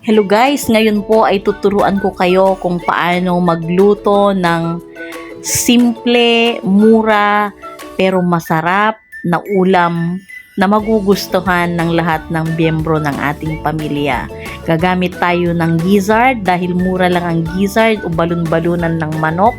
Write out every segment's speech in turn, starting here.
Hello guys, ngayon po ay tuturuan ko kayo kung paano magluto ng simple, mura, pero masarap na ulam na magugustuhan ng lahat ng miyembro ng ating pamilya. Gagamit tayo ng gizzard dahil mura lang ang gizzard o balon-balunan ng manok.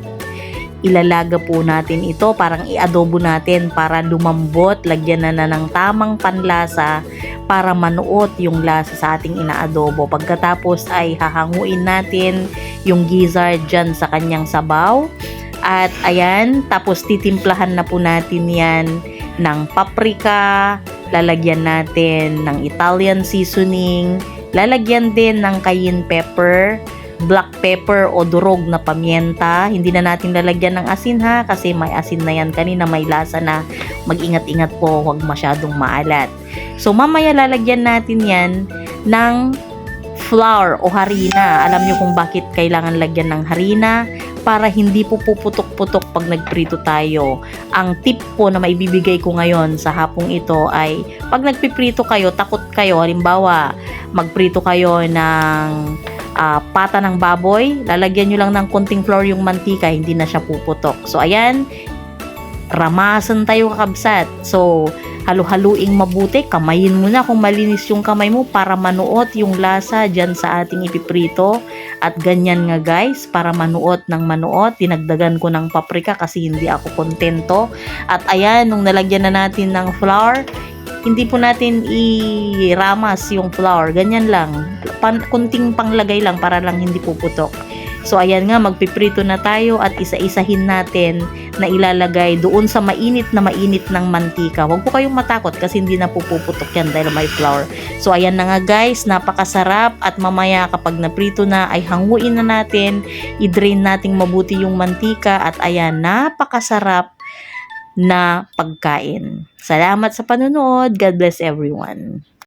Ilalaga po natin ito, parang i-adobo natin para lumambot, lagyan na na ng tamang panlasa para manuot yung lasa sa ating inaadobo. Pagkatapos ay hahanguin natin yung gizzard dyan sa kanyang sabaw. At ayan, tapos titimplahan na po natin yan ng paprika, lalagyan natin ng Italian seasoning, lalagyan din ng cayenne pepper, black pepper o durog na pamienta. Hindi na natin lalagyan ng asin ha kasi may asin na yan kanina may lasa na mag-ingat-ingat po huwag masyadong maalat. So mamaya lalagyan natin yan ng flour o harina. Alam nyo kung bakit kailangan lagyan ng harina para hindi po puputok-putok pag nagprito tayo. Ang tip po na maibibigay ko ngayon sa hapong ito ay pag nagpiprito kayo, takot kayo, halimbawa magprito kayo ng ah, pata ng baboy, lalagyan nyo lang ng konting flour yung mantika, hindi na siya puputok. So, ayan, ramasan tayo kakabsat. So, halu-haluing mabuti, kamayin mo na kung malinis yung kamay mo para manuot yung lasa dyan sa ating ipiprito. At ganyan nga guys, para manuot ng manuot, dinagdagan ko ng paprika kasi hindi ako kontento. At ayan, nung nalagyan na natin ng flour, hindi po natin i-ramas yung flour. Ganyan lang. Pan, kunting panglagay lang para lang hindi puputok. So ayan nga, magpiprito na tayo at isa-isahin natin na ilalagay doon sa mainit na mainit ng mantika. Huwag po kayong matakot kasi hindi na pupuputok yan dahil may flour. So ayan na nga guys, napakasarap at mamaya kapag naprito na ay hanguin na natin, i-drain nating mabuti yung mantika at ayan, napakasarap na pagkain. Salamat sa panonood. God bless everyone.